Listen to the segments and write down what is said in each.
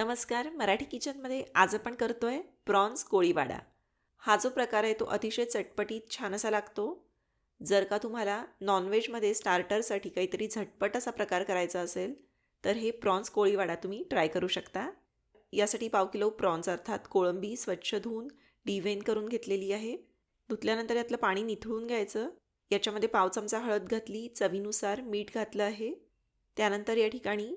नमस्कार मराठी किचनमध्ये आज आपण आहे प्रॉन्स कोळीवाडा. हा जो प्रकार आहे तो अतिशय चटपटीत छान असा लागतो. जर का तुम्हाला नॉनव्हेजमध्ये स्टार्टरसाठी काहीतरी झटपट असा प्रकार करायचा असेल तर हे प्रॉन्स कोळीवाडा तुम्ही ट्राय करू शकता. यासाठी पाव किलो प्रॉन्स अर्थात कोळंबी स्वच्छ धुवून डिव्हेन करून घेतलेली आहे. धुतल्यानंतर यातलं पाणी निथळून घ्यायचं. याच्यामध्ये पाव चमचा हळद घातली चवीनुसार मीठ घातलं आहे. त्यानंतर या ठिकाणी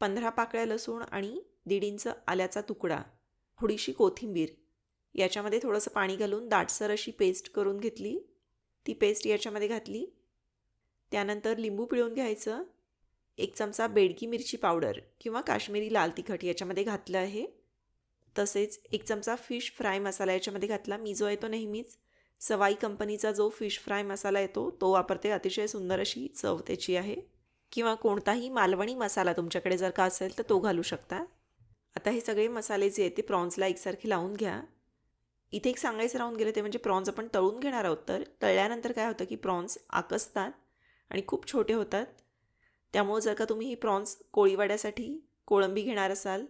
पंधरा पाकळ्या लसूण आणि दीड इंच आल्याचा तुकडा थोडीशी कोथिंबीर याच्यामध्ये थोडंसं पाणी घालून दाटसर अशी पेस्ट करून घेतली. ती पेस्ट याच्यामध्ये घातली. त्यानंतर लिंबू पिळून घ्यायचं. एक चमचा बेडकी मिरची पावडर किंवा काश्मीरी लाल तिखट याच्यामध्ये घातलं आहे. तसेच एक चमचा फिश फ्राय मसाला याच्यामध्ये घातला. मी जो आहे तो नेहमीच सवाई कंपनीचा जो फिश फ्राय मसाला येतो तो वापरते. अतिशय सुंदर अशी चव त्याची आहे. किंवा कोणताही मालवणी मसाला तुमच्याकडे जर का असेल तर तो घालू शकता. आता हे सगळे मसाले जे आहेत ते प्रॉन्सला एकसारखे लावून घ्या. इथे एक सांगायचं राहून गेलं ते म्हणजे प्रॉन्स आपण तळून घेणार आहोत तर तळल्यानंतर काय होतं की प्रॉन्स आकसतात आणि खूप छोटे होतात. त्यामुळं जर का तुम्ही ही प्रॉन्स कोळीवाड्यासाठी कोळंबी घेणार असाल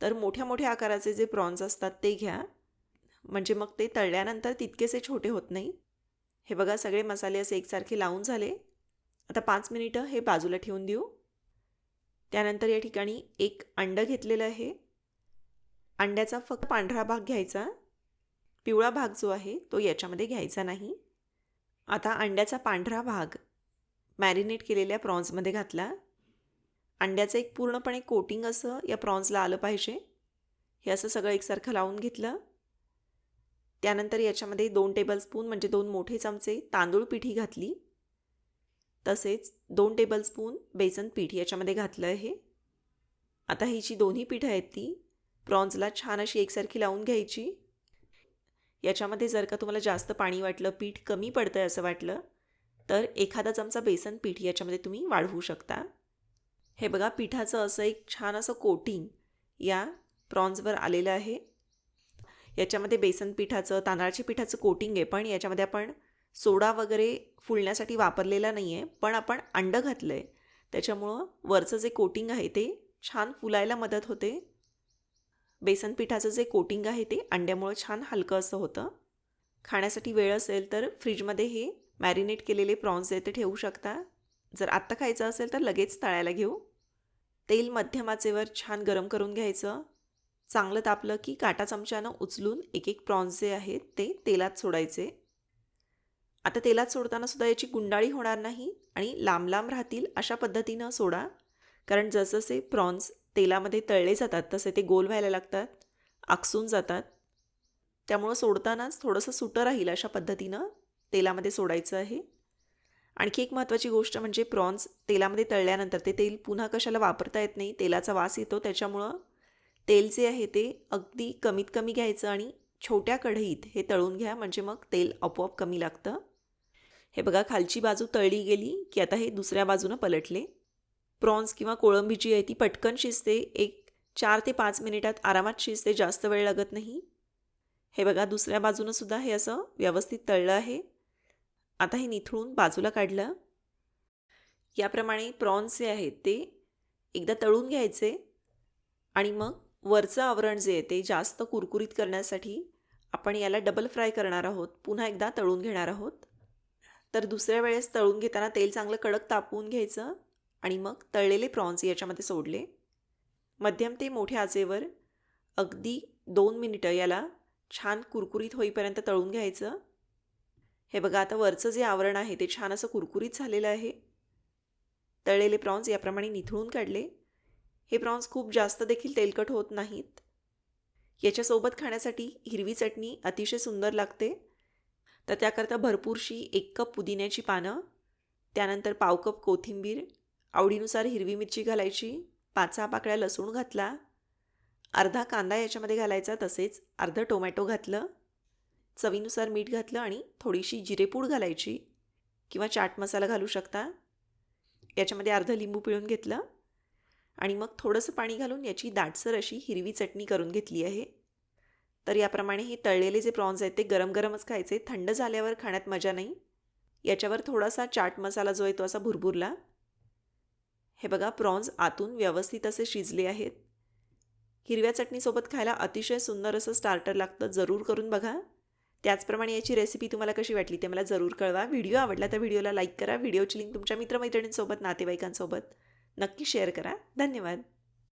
तर मोठ्या मोठ्या आकाराचे जे प्रॉन्स असतात ते घ्या. म्हणजे मग ते तळल्यानंतर तितकेसे छोटे होत नाही. हे बघा सगळे मसाले असे एकसारखे लावून झाले. आता पाच मिनिटं हे बाजूला ठेवून देऊ. त्यानंतर या ठिकाणी एक अंडं घेतलेलं आहे. अंड्याचा फक्त पांढरा भाग घ्यायचा. पिवळा भाग जो आहे तो याच्यामध्ये घ्यायचा नाही. आता अंड्याचा पांढरा भाग मॅरिनेट केलेल्या प्रॉन्समध्ये घातला. अंड्याचं एक पूर्णपणे कोटिंग असं या प्रॉन्सला आलं पाहिजे. हे असं सगळं एकसारखं लावून घेतलं. त्यानंतर याच्यामध्ये दोन टेबलस्पून म्हणजे दोन मोठे चमचे तांदूळ पिठी घातली. तसेच दोन टेबलस्पून बेसन पीठ याच्यामध्ये घातलं आहे. आता ही जी दोन्ही पीठं आहेत ती प्रॉन्सला छान अशी एकसारखी लावून घ्यायची. याच्यामध्ये जर का तुम्हाला जास्त पाणी वाटलं पीठ कमी पडतं आहे असं वाटलं तर एखादा चमचा बेसन पीठ याच्यामध्ये तुम्ही वाढवू शकता. हे बघा पिठाचं असं एक छान असं कोटिंग या प्रॉन्सवर आलेलं आहे. याच्यामध्ये बेसन पिठाचं तांदळाच्या पिठाचं कोटिंग आहे पण याच्यामध्ये आपण सोडा वगैरे फुलण्यासाठी वापरलेला नाही आहे पण आपण अंडं घातलं आहे त्याच्यामुळं वरचं जे कोटिंग आहे ते छान फुलायला मदत होते. बेसन पिठाचं जे कोटिंग आहे ते अंड्यामुळं छान हलकं असं होतं. खाण्यासाठी वेळ असेल तर फ्रीजमध्ये हे मॅरिनेट केलेले प्रॉन्स आहे ते ठेवू शकता. जर आत्ता खायचं असेल तर लगेच तळायला घेऊ. तेल मध्यम आचेवर छान गरम करून घ्यायचं. चांगलं तापलं की काटा चमच्यानं उचलून एक एक प्रॉन्स जे आहेत ते तेलात सोडायचे. आता तेलात सोडताना सुद्धा याची गुंडाळी होणार नाही आणि लांब लांब राहतील अशा पद्धतीनं सोडा. कारण जसजसे प्रॉन्स तेलामध्ये तळले जातात तसे ते गोल व्हायला लागतात आकसून जातात. त्यामुळं सोडतानाच थोडंसं सुटं राहील अशा पद्धतीनं तेलामध्ये सोडायचं आहे. आणखी एक महत्त्वाची गोष्ट म्हणजे प्रॉन्स तेलामध्ये तळल्यानंतर ते तेल पुन्हा कशाला वापरता येत नाही तेलाचा वास येतो त्याच्यामुळं तेल जे आहे ते अगदी कमीत कमी घ्यायचं आणि छोट्या कढईत हे तळून घ्या म्हणजे मग तेल आपोआप कमी लागतं. हे बघा खालची बाजू तळली गेली की आता हे दुसऱ्या बाजूनं पलटले. प्रॉन्स किंवा कोळंबी जी आहे ती पटकन शिजते. एक चार ते पाच मिनिटात आरामात शिजते जास्त वेळ लागत नाही. हे बघा दुसऱ्या बाजूनं सुद्धा हे असं व्यवस्थित तळलं आहे. आता हे निथळून बाजूला काढलं. याप्रमाणे प्रॉन्स जे आहेत ते एकदा तळून घ्यायचे आणि मग वरचं आवरण जे आहे ते जास्त कुरकुरीत करण्यासाठी आपण याला डबल फ्राय करणार आहोत. पुन्हा एकदा तळून घेणार आहोत. तर दुसऱ्या वेळेस तळून घेताना तेल चांगलं कडक तापवून घ्यायचं आणि मग तळलेले प्रॉन्स याच्यामध्ये सोडले. मध्यम ते मोठ्या आचेवर अगदी दोन मिनिटं याला छान कुरकुरीत होईपर्यंत तळून घ्यायचं. हे बघा आता वरचं जे आवरण आहे ते छान असं कुरकुरीत झालेलं आहे. तळलेले प्रॉन्स याप्रमाणे निथळून काढले. हे प्रॉन्स खूप जास्त देखील तेलकट होत नाहीत. याच्यासोबत खाण्यासाठी हिरवी चटणी अतिशय सुंदर लागते. तर त्याकरता भरपूरशी एक कप पुदिन्याची पानं त्यानंतर पाव कप कोथिंबीर आवडीनुसार हिरवी मिरची घालायची पाच सहा पाकळ्या लसूण घातला अर्धा कांदा याच्यामध्ये घालायचा तसेच अर्धं टोमॅटो घातलं चवीनुसार मीठ घातलं आणि थोडीशी जिरेपूड घालायची किंवा चाट मसाला घालू शकता. याच्यामध्ये अर्धं लिंबू पिळून घेतलं आणि मग थोडंसं पाणी घालून याची दाटसर अशी हिरवी चटणी करून घेतली आहे. तर याप्रमाणे ही तळलेले जे प्रॉन्स आहेत ते गरम गरमच खायचे. थंड झाल्यावर खाण्यात मजा नाही. याच्यावर थोडासा चाट मसाला जो आहे तो असा भुरभुरला. हे बघा प्रॉन्स आतून व्यवस्थित असे शिजले आहेत. हिरव्या चटणीसोबत खायला अतिशय सुंदर असं स्टार्टर लागतं. जरूर करून बघा. त्याचप्रमाणे याची रेसिपी तुम्हाला कशी वाटली ते मला जरूर कळवा. व्हिडिओ आवडला तर व्हिडिओला लाईक करा. व्हिडिओची लिंक तुमच्या मित्रमैत्रिणींसोबत नातेवाईकांसोबत नक्की शेअर करा. धन्यवाद.